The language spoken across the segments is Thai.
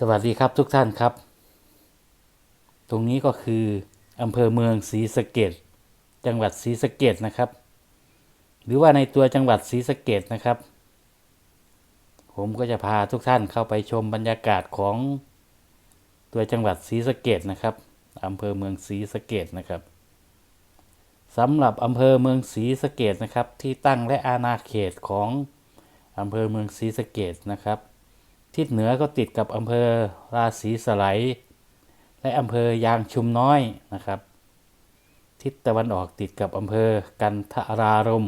สวัสดีครับทุกท่านครับ ตรงนี้ก็คืออำเภอเมืองศรีสะเกดจังหวัดศรีสะเกดนะครับ หรือว่าในตัวจังหวัดศรีสะเกดนะครับ ผมก็จะพาทุกท่านเข้าไปชมบรรยากาศของตัวจังหวัดศรีสะเกดนะครับอำเภอเมืองศรีสะเกดนะครับสำหรับอำเภอเมืองศรีสะเกดนะครับ ที่ตั้งและอาณาเขตของอำเภอเมืองศรีสะเกดนะครับ ทิศเหนือก็ติดกับอำเภอราศีสไลและอำเภอยางชุมน้อยนะครับ ทิศตะวันออกติดกับอำเภอกันทรารม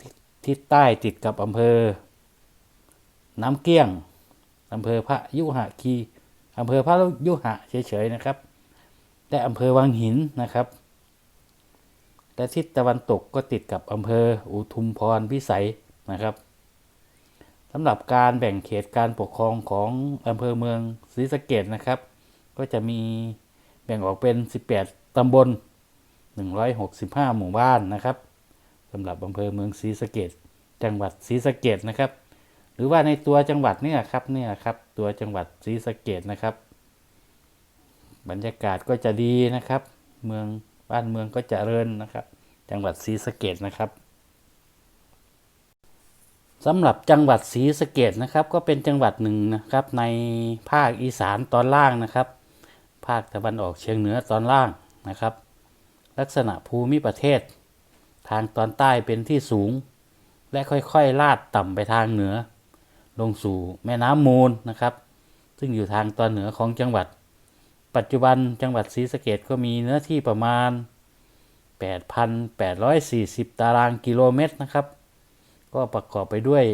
ทิศทิศใต้ติดกับอำเภอ น้ำเกี้ยงอำเภอพระยุหะคีอำเภอพระยุหะเฉยๆนะครับ และอำเภอวังหินนะครับ และทิศตะวันตกก็ติดกับอำเภออุทุมพรพิสัยนะครับ สำหรับการแบ่งเขตการปกครองของอำเภอเมืองศรีสะเกดนะครับ ก็จะมีแบ่งออกเป็น 18 ตำบล 165 หมู่บ้านนะครับสำหรับอำเภอเมืองศรีสะเกดจังหวัดศรีสะเกดนะครับ หรือว่าในตัวจังหวัดเนี่ยครับเนี่ยครับตัวจังหวัดศรีสะเกดนะครับ บรรยากาศก็จะดีนะครับ เมืองบ้านเมืองก็จะเริญนะครับ จังหวัดศรีสะเกดนะครับ สำหรับจังหวัดศรีสะเกดนะครับ ก็เป็นจังหวัดหนึ่งนะครับ ในภาคอีสานตอนล่างนะครับ ภาคตะวันออกเฉียงเหนือตอนล่างนะครับ ลักษณะภูมิประเทศ ทางตอนใต้เป็นที่สูง และค่อยๆลาดต่ำไปทางเหนือ ลงสู่แม่น้ำมูลนะครับ ซึ่งอยู่ทางตอนเหนือของจังหวัด ปัจจุบันจังหวัดศรีสะเกดก็มีเนื้อที่ประมาณ 8,840 ตารางกิโลเมตรนะครับ ก็ประกอบไปด้วย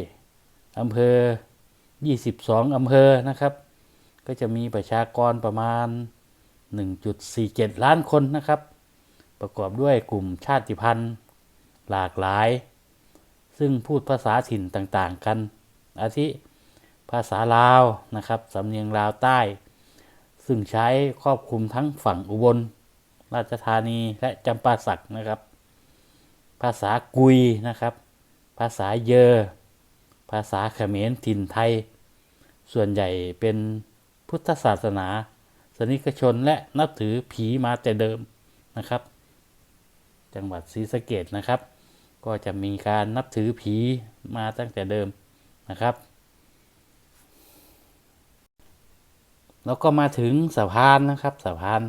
อำเภอ 22 อำเภอนะครับ ก็จะมีประชากรประมาณ 1.47 ล้านคนนะครับ ประกอบด้วยกลุ่มชาติพันธุ์หลากหลาย ซึ่งพูดภาษาถิ่นต่างๆกัน อาทิภาษาลาวนะครับ สำเนียงลาวใต้ ซึ่งใช้ครอบคลุมทั้งฝั่งอุบล ราชธานีและจำปาสักนะครับ ภาษากุยนะครับ ภาษาเยอ ภาษาเขมรถิ่นไทย ส่วนใหญ่เป็นพุทธศาสนาสนิกชนและนับถือผีมาแต่เดิมนะครับ จังหวัดศรีสะเกดนะครับ ก็จะมีการนับถือผีมาตั้งแต่เดิมนะครับ แล้วก็มาถึงสะพานนะครับสะพาน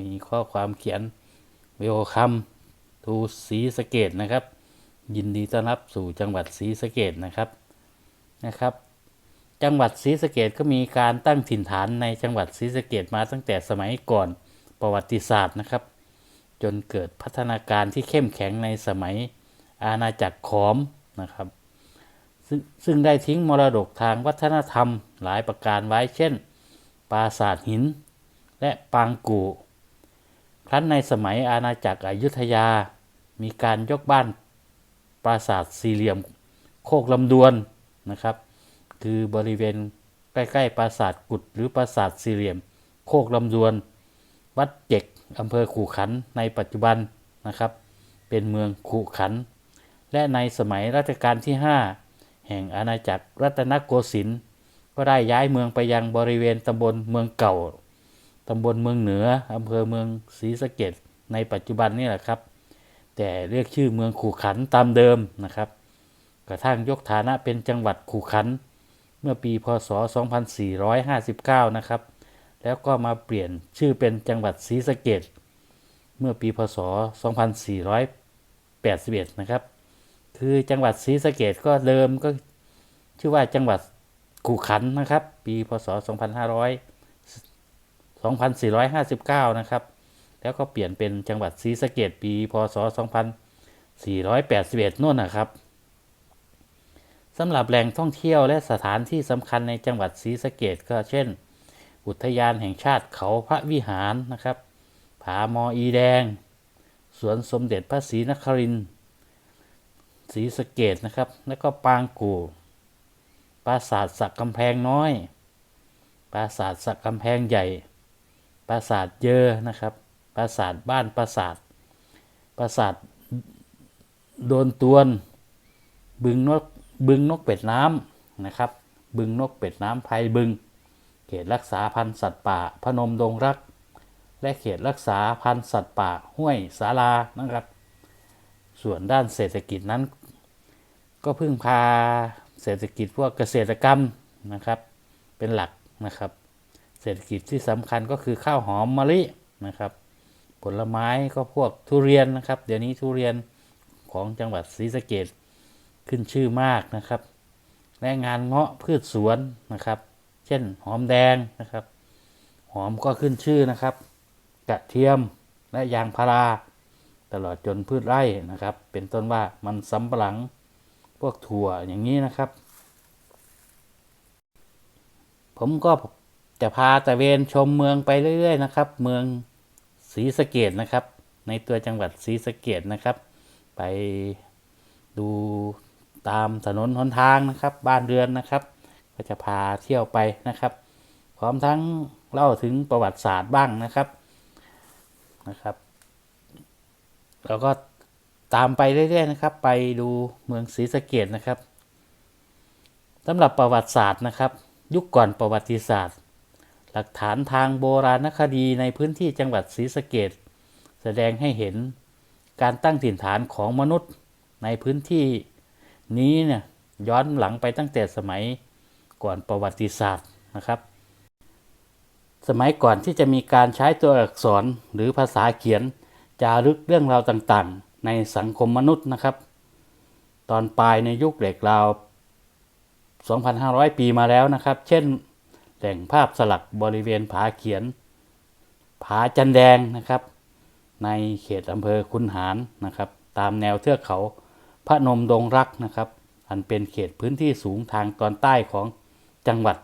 มีข้อความเขียนเวลคัมทูศรีสะเกดนะครับ ยินดีต้อนรับสู่จังหวัดศรีสะเกดนะครับนะครับ จังหวัดศรีสะเกดก็มีการตั้งถิ่นฐานในจังหวัดศรีสะเกดมาตั้งแต่สมัยก่อนประวัติศาสตร์นะครับ จนเกิดพัฒนาการที่เข้มแข็งในสมัยอาณาจักรขอมนะครับซึ่งซึ่งได้ทิ้งมรดกทางวัฒนธรรมหลายประการไว้เช่น ปราสาทหิน และปางกู่ครั้นในสมัยอาณาจักรอยุธยา มีการยกบ้าน ปราสาทสี่เหลี่ยมโคกลำดวนนะครับ คือบริเวณใกล้ๆปราสาทกุดหรือปราสาทสี่เหลี่ยม โคกลำดวน วัดเจ็กอำเภอขู่ขันในปัจจุบันนะครับ เป็นเมืองขู่ขัน และในสมัยรัชกาลที่ 5 แห่งอาณาจักรรัตนโกสินทร์ก็ได้ย้ายเมืองไปยังบริเวณตำบลเมืองเก่าตำบลเมืองเหนืออำเภอเมืองศรีสะเกดในปัจจุบันนี่แหละครับ แต่เรียกชื่อเมืองขู่ขันตามเดิมนะครับ กระทั่งยกฐานะเป็นจังหวัดขู่ขัน เมื่อปีพศ 2459 นะครับ แล้วก็มาเปลี่ยนชื่อเป็นจังหวัดศรีสะเกดเมื่อปีพศ 2481 นะครับ คือจังหวัดศรีสะเกดก็เดิมก็ชื่อว่าจังหวัดขู่ขันนะครับ ปีพศ 2500 2459 นะครับ แล้วก็เปลี่ยนเป็นจังหวัดศรีสะเกดปี พศ 2481นู่นนะครับสำหรับแหล่งท่องเที่ยวและสถานที่สำคัญในจังหวัดศรีสะเกดก็เช่น อุทยานแห่งชาติเขาพระวิหารนะครับ ผามออีแดง สวนสมเด็จพระศรีนครินทร์ศรีสะเกดนะครับ แล้วก็ปางกู่ปราสาทสักกำแพงน้อย ปราสาทสักกำแพงใหญ่ ปราสาทเยอนะครับ ปราสาทบ้านปราสาทปราสาทโดนตวน บึงนกบึงนกเป็ดน้ำนะครับ บึงนกเป็ดน้ำไพบึง เขตรักษาพันธุ์สัตว์ป่า พนมดงรัก และเขตรักษาพันธุ์สัตว์ป่าห้วยสารานะครับ ส่วนด้านเศรษฐกิจนั้น ก็พึ่งพาเศรษฐกิจพวกเกษตรกรรมนะครับ เป็นหลักนะครับ เศรษฐกิจที่สำคัญก็คือข้าวหอมมะลินะครับ ผลไม้ก็พวกทุเรียนนะครับ เดี๋ยวนี้ทุเรียนของจังหวัดศรีสะเกดขึ้นชื่อมากนะครับ และงานเงาะพืชสวนนะครับ เช่นหอมแดงนะครับ หอมก็ขึ้นชื่อนะครับกระเทียมและยางพาราตลอดจนพืชไร่นะครับ เป็นต้นว่ามันสำปะหลังพวกถั่วอย่างนี้นะครับ ผมก็จะพาตะเวนชมเมืองไปเรื่อย ๆ นะครับ เมือง ศรีสะเกดนะครับ ในตัวจังหวัดศรีสะเกดนะครับ ไปดูตามถนนหนทางนะครับ บ้านเรือนนะครับ ก็จะพาเที่ยวไปนะครับ พร้อมทั้งเล่าถึงประวัติศาสตร์บ้างนะครับนะครับแล้วก็ตามไปเรื่อยๆนะครับ ไปดูเมืองศรีสะเกดนะครับสำหรับประวัติศาสตร์นะครับ ยุคก่อนประวัติศาสตร์ หลักฐานทางโบราณคดีในพื้นที่จังหวัดศรีสะเกดแสดงให้เห็นการตั้งถิ่นฐานของมนุษย์ในพื้นที่นี้เนี่ยย้อนหลังไปตั้งแต่สมัยก่อนประวัติศาสตร์นะครับ สมัยก่อนที่จะมีการใช้ตัวอักษรหรือภาษาเขียนจารึกเรื่องราวต่างๆ ในสังคมมนุษย์นะครับ ตอนปลายในยุคเหล็กราว 2,500 ปีมาแล้วนะครับ เช่น แหล่งภาพสลักบริเวณผาเขียน ผาจันแดงนะครับ ในเขตอำเภอคุนหารนะครับ ตามแนวเทือกเขาพระนมดงรักนะครับ อันเป็นเขตพื้นที่สูงทางตอนใต้ของจังหวัด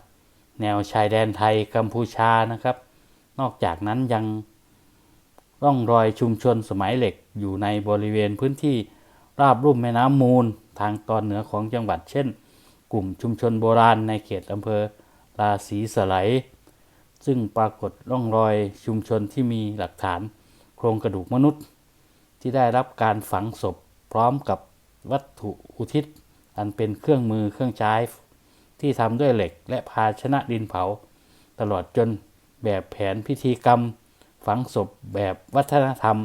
แนวชายแดนไทยกัมพูชานะครับ นอกจากนั้นยังร่องรอยชุมชนสมัยเหล็กอยู่ในบริเวณพื้นที่ราบลุ่มแม่น้ำมูล ทางตอนเหนือของจังหวัด เช่น กลุ่มชุมชนโบราณในเขตอำเภอ ราศีสไลซึ่งปรากฏร่องรอยชุมชนที่มีหลักฐานโครงกระดูกมนุษย์ ที่ได้รับการฝังศพพร้อมกับวัตถุอุทิศ อันเป็นเครื่องมือเครื่องใช้ ที่ทำด้วยเหล็กและภาชนะดินเผา ตลอดจนแบบแผนพิธีกรรม ฝังศพแบบวัฒนธรรม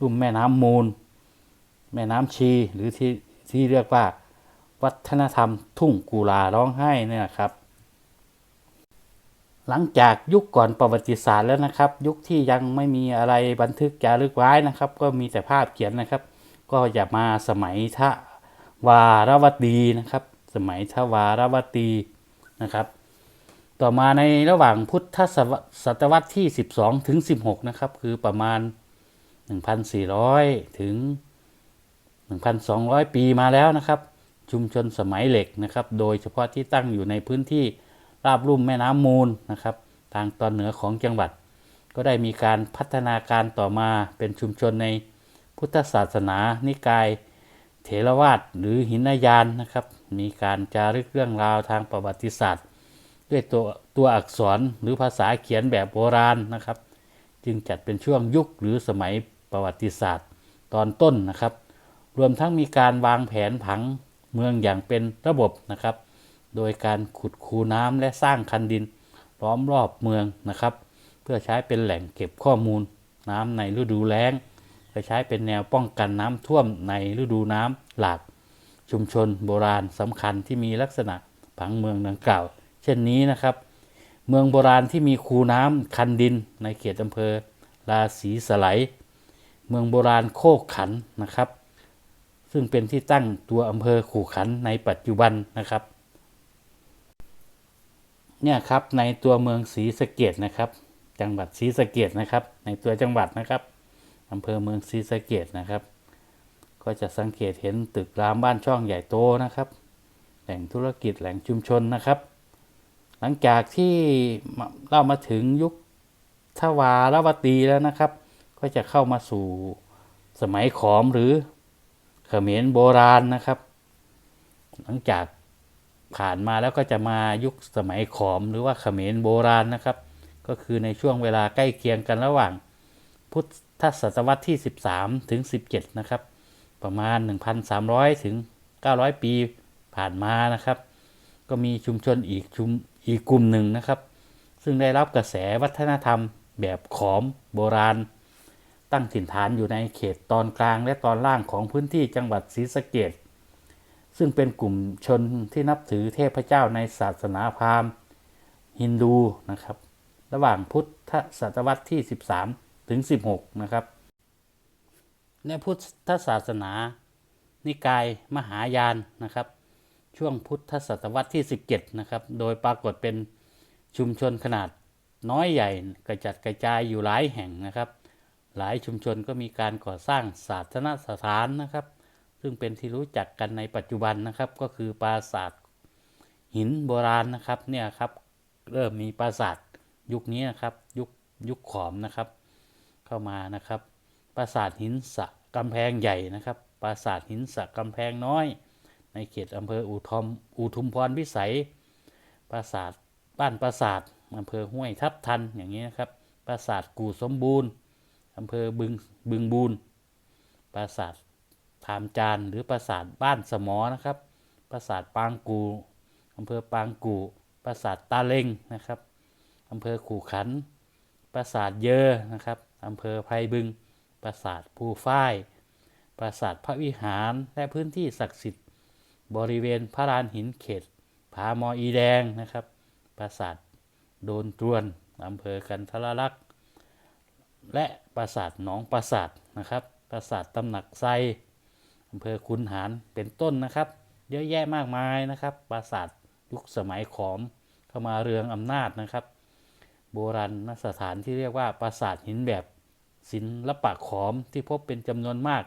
รุ่มแม่น้ำมูล แม่น้ำชีหรือที่ที่เรียกว่า วัฒนธรรมทุ่งกุลาร้องไห้เนี่ยครับ หลังจากยุคก่อนประวัติศาสตร์แล้วนะครับ ยุคที่ยังไม่มีอะไรบันทึกจารึกไว้นะครับ ก็มีแต่ภาพเขียนนะครับ ก็อย่ามาสมัยทวารวดีนะครับ สมัยทวารวตีนะครับ ต่อมาในระหว่างพุทธศตวรรษที่ 12 ถึง 16 นะครับ คือประมาณ 1,400 ถึง 1,200 ปีมาแล้วนะครับ ชุมชนสมัยเหล็กนะครับ โดยเฉพาะที่ตั้งอยู่ในพื้นที่ ราบลุ่มแม่น้ำมูลนะครับ ทางตอนเหนือของจังหวัด ก็ได้มีการพัฒนาการต่อมาเป็นชุมชนในพุทธศาสนา นิกาย เถรวาทหรือหินยานนะครับ มีการจารึกเรื่องราวทางประวัติศาสตร์ ด้วยตัวตัวอักษรหรือภาษาเขียนแบบโบราณนะครับ จึงจัดเป็นช่วงยุคหรือสมัยประวัติศาสตร์ ตอนต้นนะครับ รวมทั้งมีการวางแผนผังเมืองอย่างเป็นระบบนะครับ โดยการขุดคูน้ำและสร้างคันดินล้อมรอบเมืองนะครับ เพื่อใช้เป็นแหล่งเก็บข้อมูลน้ำในฤดูแล้งและใช้เป็นแนวป้องกันน้ำท่วมในฤดูน้ำหลากชุมชนโบราณสำคัญที่มีลักษณะผังเมืองดังกล่าว เช่นนี้นะครับ เมืองโบราณที่มีคูน้ำคันดินในเขตอำเภอราศีสไลเมืองโบราณโคกขันนะครับ ซึ่งเป็นที่ตั้งตัวอำเภอขู่ขันในปัจจุบันนะครับ เนี่ยครับในตัวเมืองศรีสะเกดนะครับ จังหวัดศรีสะเกดนะครับ ในตัวจังหวัดนะครับอำเภอเมืองศรีสะเกดนะครับ ก็จะสังเกตเห็นตึกรามบ้านช่องใหญ่โตนะครับ แหล่งธุรกิจแหล่งชุมชนนะครับ หลังจากที่เรามาถึงยุคทวารวตีแล้วนะครับ ก็จะเข้ามาสู่สมัยขอมหรือเขมรโบราณนะครับ หลังจาก ผ่านมาแล้วก็จะมายุคสมัยขอมหรือว่าเขมรโบราณนะครับ ก็คือในช่วงเวลาใกล้เคียงกันระหว่าง พุทธศตวรรษที่ 13 ถึง 17 นะครับ ประมาณ 1,300 ถึง 900 ปีผ่านมานะครับ ก็มีชุมชนอีกชุมอีกกลุ่มหนึ่งนะครับ ซึ่งได้รับกระแสวัฒนธรรมแบบขอมโบราณ ตั้งถิ่นฐานอยู่ในเขตตอนกลางและตอนล่างของพื้นที่จังหวัดศรีสะเกษ ซึ่งเป็นกลุ่มชนที่นับถือเทพเจ้าในศาสนาพราหมณ์ฮินดูนะครับ ระหว่างพุทธศตวรรษที่ 13 ถึง 16 นะครับ ในพุทธศาสนา นิกายมหายานนะครับ ช่วงพุทธศตวรรษที่ 17 นะครับ โดยปรากฏเป็นชุมชนขนาดน้อยใหญ่กระจัดกระจายอยู่หลายแห่งนะครับ หลายชุมชนก็มีการก่อสร้างศาสนสถานนะครับ ซึ่งเป็นที่รู้จักกันในปัจจุบันนะครับ ก็คือปราสาทหินโบราณนะครับเนี่ยครับเริ่มมีปราสาทยุคนี้นะครับยุคยุคขอมนะครับ เข้ามานะครับ ปราสาทหินสะกำแพงใหญ่นะครับ ปราสาทหินสะกำแพงน้อย ในเขตอำเภออุทมอุทุมพรพิสัย ปราสาทบ้านปราสาทอำเภอห้วยทับทันอย่างนี้นะครับ ปราสาทกู่สมบูรณ์อำเภอบึงบึงบูนปราสาท พามจานหรือปราสาทบ้านสมอนะครับ ปราสาทปางกูอำเภอปางกูปราสาทตาเล็งนะครับอำเภอขู่ขัน ปราสาทเยอนะครับอำเภอไพบึง ปราสาทภูฝ้าย ปราสาทพระวิหารและพื้นที่ศักดิ์สิทธิ์ บริเวณพระลานหินเขตผาหมออีแดงนะครับ ปราสาทโดนตรวนอำเภอกันทรลักษณ์และปราสาทหนองปราสาทนะครับ ปราสาทตำหนักไซ อำเภอคุนหารเป็นต้นนะครับ เยอะแยะมากมายนะครับ ปราสาทยุคสมัยขอมเข้ามาเรืองอำนาจนะครับ โบราณสถานที่เรียกว่าปราสาทหินแบบศิลปะขอมที่พบเป็นจำนวนมาก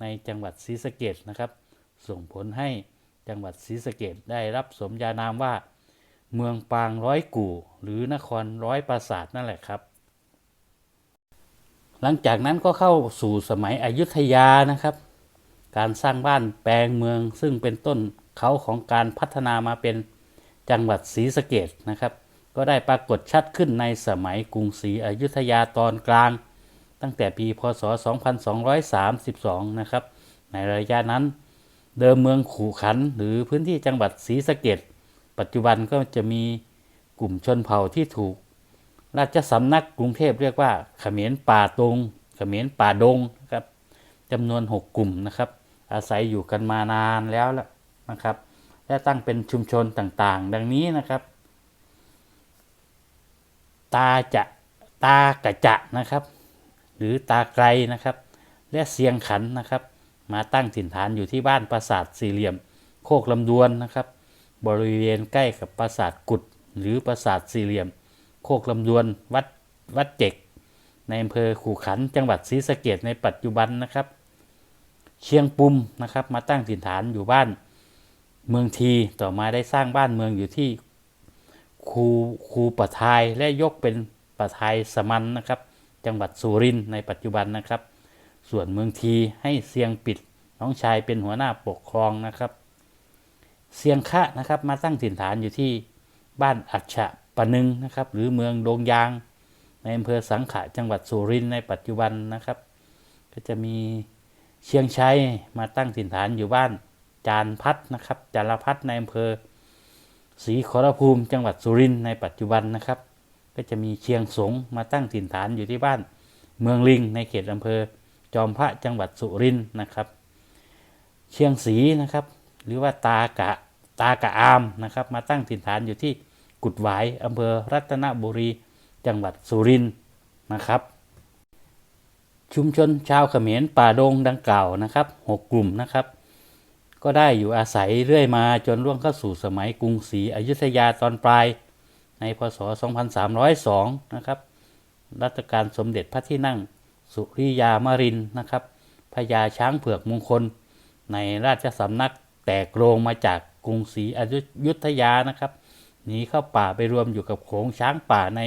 ในจังหวัดศรีสะเกดนะครับ ส่งผลให้จังหวัดศรีสะเกดได้รับสมญานามว่า เมืองปางร้อยกู่ หรือนครร้อยปราสาทนั่นแหละครับ หลังจากนั้นก็เข้าสู่สมัยอยุธยานะครับ การสร้างบ้านแปลงเมือง ซึ่งเป็นต้นเขาของการพัฒนามาเป็นจังหวัดศรีสะเกดนะครับ ก็ได้ปรากฏชัดขึ้นในสมัยกรุงศรีอยุธยาตอนกลาง ตั้งแต่ปีพศ 2232 นะครับ ในระยะนั้นเดิมเมืองขู่ขัน หรือพื้นที่จังหวัดศรีสะเกดปัจจุบันก็จะมีกลุ่มชนเผ่าที่ถูก ราชสำนักกรุงเทพเรียกว่าเขมรป่าตรงเขมรป่าดงนะครับจำนวน 6 กลุ่มนะครับ อาศัยอยู่กันมานานแล้วละนะครับ และตั้งเป็นชุมชนต่างๆ ดังนี้นะครับ ตาจะตากระจะนะครับ หรือตาไกรนะครับ และเสียงขันนะครับ มาตั้งถิ่นฐานอยู่ที่บ้านปราสาทสี่เหลี่ยม โคกลำดวนนะครับ บริเวณใกล้กับปราสาทกุดหรือปราสาทสี่เหลี่ยม โคกลำดวนวัดวัดเจกในอำเภอขู่ขันจังหวัดศรีสะเกดในปัจจุบันนะครับ เชียงปุ่มนะครับ มาตั้งถิ่นฐานอยู่บ้านเมืองทีต่อมาได้สร้างบ้านเมืองอยู่ที่คูคูปะทายและยกเป็นปะทายสมันนะครับ จังหวัดสุรินทร์ในปัจจุบันนะครับ ส่วนเมืองทีให้เสียงปิดน้องชายเป็นหัวหน้าปกครองนะครับ เสียงคะนะครับมาตั้งถิ่นฐานอยู่ที่บ้านอัจฉะปะนึงนะครับ หรือเมืองโดงยาง ในอำเภอสังขะจังหวัดสุรินทร์ในปัจจุบันนะครับ ก็จะมี เชียงชัยมาตั้งถิ่นฐานอยู่บ้านจานพัฒนะครับจารพัฒในอำเภอศรีขอรภูมิจังหวัดสุรินทร์ในปัจจุบันนะครับ ก็จะมีเชียงสงมาตั้งถิ่นฐานอยู่ที่บ้านเมืองลิงในเขตอำเภอจอมพระจังหวัดสุรินทร์นะครับ เชียงศรีนะครับ หรือว่าตากะตากะอามนะครับ มาตั้งถิ่นฐานอยู่ที่กุดหวายอำเภอรัตนบุรีจังหวัดสุรินทร์นะครับ ชุมชนชาวเขมรป่าดงดังกล่าวนะครับหกกลุ่มนะครับ ก็ได้อยู่อาศัยเรื่อยมาจนล่วงเข้าสู่สมัยกรุงศรีอยุธยาตอนปลาย ในพศ 2302 นะครับ รัชกาลสมเด็จพระที่นั่งสุริยามารินนะครับพญาช้างเผือกมงคล ในราชสำนักแตกโรงมาจากกรุงศรีอยุธยานะครับหนีเข้าป่าไปรวมอยู่กับโขงช้างป่าใน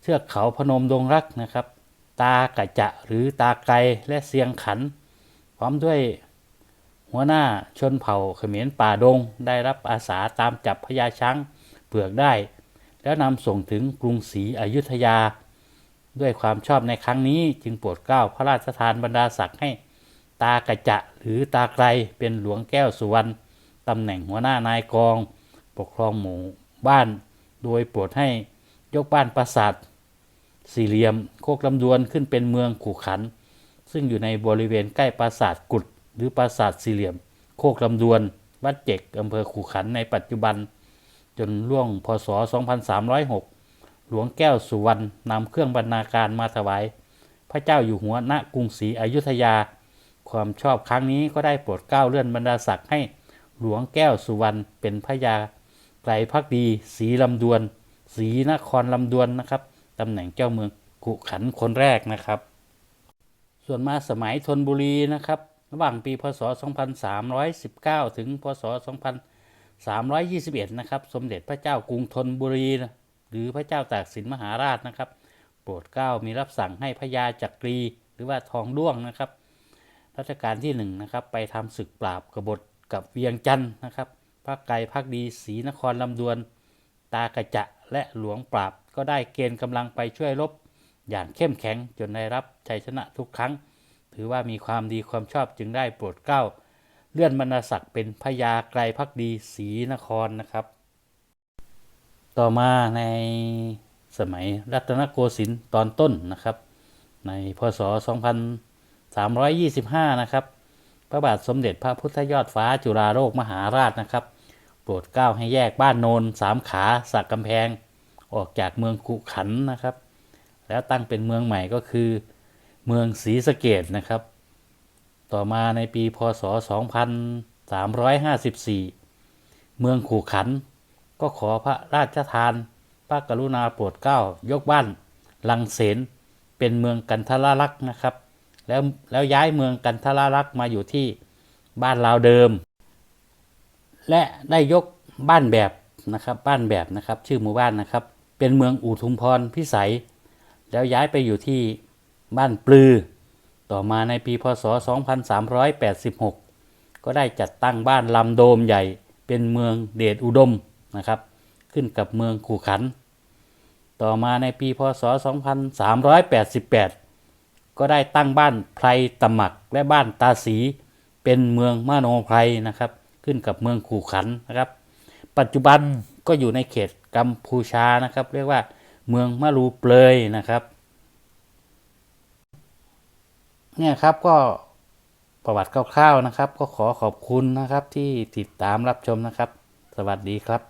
เทือกเขาพนมดงรักนะครับ ตากระจะหรือตาไกและเสียงขัน พร้อมด้วยหัวหน้าชนเผ่าเขมรป่าดง ได้รับอาสาตามจับพญาช้างเผือกได้ แล้วนำส่งถึงกรุงศรีอยุธยา ด้วยความชอบในครั้งนี้จึงโปรดเกล้าพระราชทานบรรดาศักดิ์ให้ ตากระจะหรือตาไกรเป็นหลวงแก้วสุวรรณตำแหน่งหัวหน้านายกอง ปกครองหมู่บ้าน โดยโปรดให้ยกบ้านปราสาท สี่เหลี่ยมโคกลำดวนขึ้นเป็นเมืองขู่ขัน ซึ่งอยู่ในบริเวณใกล้ปราสาทกุด หรือปราสาทสี่เหลี่ยม โคกลำดวน วัดเจกอำเภอขู่ขันในปัจจุบัน จนล่วงพศ 2306 หลวงแก้วสุวรรณนำเครื่องบรรณาการมาถวาย พระเจ้าอยู่หัวณกรุงศรีอยุธยา ความชอบครั้งนี้ก็ได้โปรดเกล้าเลื่อนบรรดาศักดิ์ให้หลวงแก้วสุวรรณเป็นพระยาไกรพักดีศรีลำดวนศรีนครลำดวนนะครับ ตำแหน่งเจ้าเมืองกุขันคนแรกนะครับ ส่วนมาสมัยธนบุรีนะครับ ระหว่างปีพศ 2319 ถึงพศ 2321 นะครับ สมเด็จพระเจ้ากรุงธนบุรี หรือพระเจ้าตากสินมหาราชนะครับ โปรดเกล้ามีรับสั่งให้พระยาจักรีหรือว่าทองด้วงนะครับรัชกาลที่หนึ่งนะครับไปทำศึกปราบกบฏกับเวียงจันทร์นะครับพระไกรพักดีศรีนครลำดวน ตากระจะและหลวงปราบ ก็ได้เกณฑ์กำลังไปช่วยรบ อย่างเข้มแข็งจนได้รับชัยชนะทุกครั้ง ถือว่ามีความดีความชอบจึงได้โปรดเกล้า เลื่อนบรรณศักดิ์เป็นพญาไกรพักดีศรีนครนะครับ ต่อมาในสมัยรัตนโกสินทร์ตอนต้นนะครับ ในพศ 2325 นะครับ พระบาทสมเด็จพระพุทธยอดฟ้าจุฬาโลกมหาราชนะครับ โปรดเกล้าให้แยกบ้านโนนสามขาสักกำแพง ออกจากเมืองขุขันนะครับ แล้วตั้งเป็นเมืองใหม่ก็คือ เมืองศรีสะเกดนะครับ ต่อมาในปีพศ 2354 เมืองขู่ขันก็ขอพระราชทานพระกรุณาโปรดเกล้ายกบ้านลังเสนเป็นเมืองกันทรลักษ์นะครับ แล้วแล้วย้ายเมืองกันทรลักษ์มาอยู่ที่บ้านลาวเดิม และได้ยกบ้านแบบนะครับบ้านแบบนะครับ ชื่อหมู่บ้านนะครับ เป็นเมืองอุทุมพรพิสัย แล้วย้ายไปอยู่ที่บ้านปลือ ต่อมาในปีพศ 2386 ก็ได้จัดตั้งบ้านลำโดมใหญ่เป็นเมืองเดชอุดมนะครับ ขึ้นกับเมืองขู่ขัน ต่อมาในปีพศ 2388 ก็ได้ตั้งบ้านไพรตำหมักและบ้านตาสีเป็นเมืองมโนไพรนะครับ ขึ้นกับเมืองขู่ขันนะครับ ปัจจุบันก็อยู่ในเขต กัมพูชานะครับ เรียกว่าเมืองมะรูเปลยนะครับเนี่ยครับก็ประวัติคร่าวๆนะครับ ก็ขอขอบคุณนะครับที่ติดตามรับชมนะครับ สวัสดีครับ